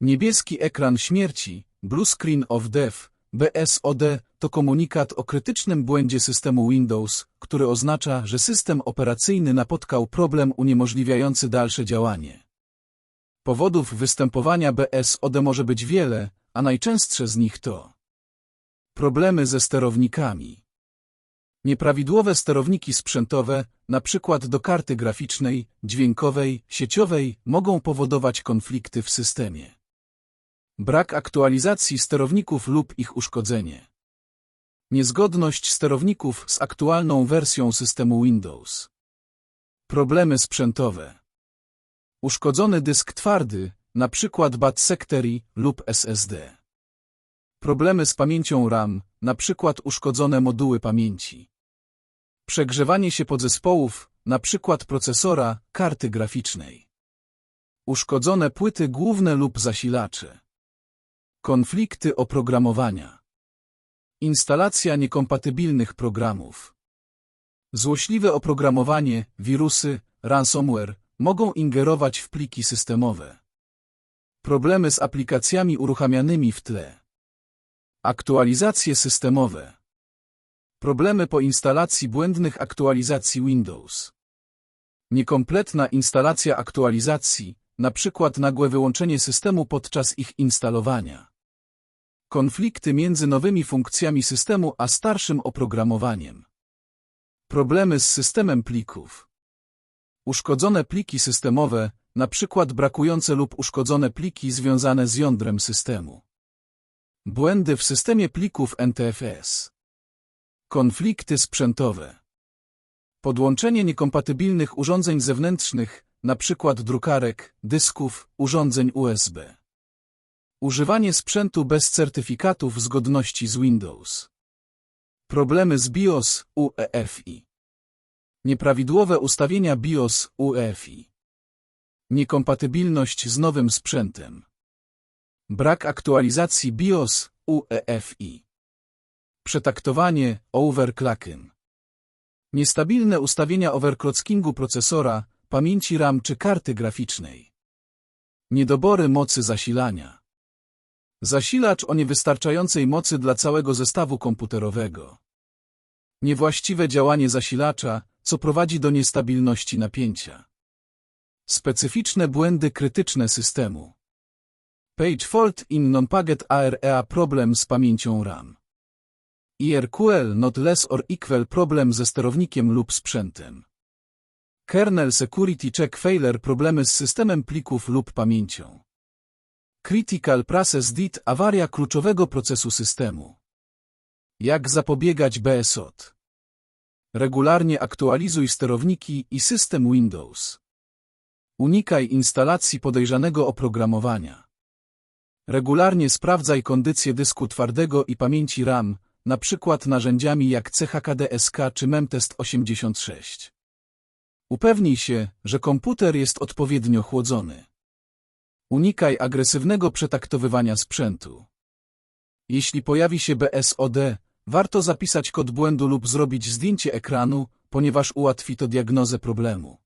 Niebieski ekran śmierci, Blue Screen of Death, BSOD, to komunikat o krytycznym błędzie systemu Windows, który oznacza, że system operacyjny napotkał problem uniemożliwiający dalsze działanie. Powodów występowania BSOD może być wiele, a najczęstsze z nich to problemy ze sterownikami. Nieprawidłowe sterowniki sprzętowe, przykład do karty graficznej, dźwiękowej, sieciowej, mogą powodować konflikty w systemie. Brak aktualizacji sterowników lub ich uszkodzenie. Niezgodność sterowników z aktualną wersją systemu Windows. Problemy sprzętowe. Uszkodzony dysk twardy, przykład bad sectory lub SSD. Problemy z pamięcią RAM, przykład uszkodzone moduły pamięci. Przegrzewanie się podzespołów, przykład procesora, karty graficznej. Uszkodzone płyty główne lub zasilacze. Konflikty oprogramowania. Instalacja niekompatybilnych programów. Złośliwe oprogramowanie, wirusy, ransomware mogą ingerować w pliki systemowe. Problemy z aplikacjami uruchamianymi w tle. Aktualizacje systemowe. Problemy po instalacji błędnych aktualizacji Windows. Niekompletna instalacja aktualizacji, przykład nagłe wyłączenie systemu podczas ich instalowania. Konflikty między nowymi funkcjami systemu a starszym oprogramowaniem. Problemy z systemem plików. Uszkodzone pliki systemowe, przykład brakujące lub uszkodzone pliki związane z jądrem systemu. Błędy w systemie plików NTFS. Konflikty sprzętowe. Podłączenie niekompatybilnych urządzeń zewnętrznych, przykład drukarek, dysków, urządzeń USB. Używanie sprzętu bez certyfikatów zgodności z Windows. Problemy z BIOS UEFI. Nieprawidłowe ustawienia BIOS UEFI. Niekompatybilność z nowym sprzętem. Brak aktualizacji BIOS UEFI. Przetaktowanie overclocking. Niestabilne ustawienia overclockingu procesora, pamięci RAM czy karty graficznej. Niedobory mocy zasilania. Zasilacz o niewystarczającej mocy dla całego zestawu komputerowego. Niewłaściwe działanie zasilacza, co prowadzi do niestabilności napięcia. Specyficzne błędy krytyczne systemu. Page fault in non-paget AREA problem z pamięcią RAM. IRQL not less or equal problem ze sterownikiem lub sprzętem. Kernel security check failure problemy z systemem plików lub pamięcią. Critical process DIT awaria kluczowego procesu systemu. Jak zapobiegać BSOT? Regularnie aktualizuj sterowniki i system Windows. Unikaj instalacji podejrzanego oprogramowania. Regularnie sprawdzaj kondycję dysku twardego i pamięci RAM, na przykład narzędziami jak CHKDSK czy Memtest 86. Upewnij się, że komputer jest odpowiednio chłodzony. Unikaj agresywnego przetaktowywania sprzętu. Jeśli pojawi się BSOD, warto zapisać kod błędu lub zrobić zdjęcie ekranu, ponieważ ułatwi to diagnozę problemu.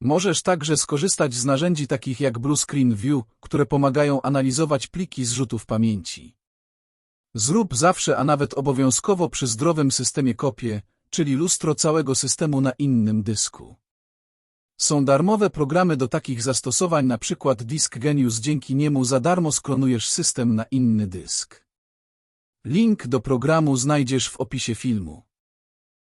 Możesz także skorzystać z narzędzi takich jak Blue Screen View, które pomagają analizować pliki zrzutów pamięci. Zrób zawsze, a nawet obowiązkowo przy zdrowym systemie kopię, czyli lustro całego systemu na innym dysku. Są darmowe programy do takich zastosowań, przykład Disk Genius. Dzięki niemu za darmo sklonujesz system na inny dysk. Link do programu znajdziesz w opisie filmu.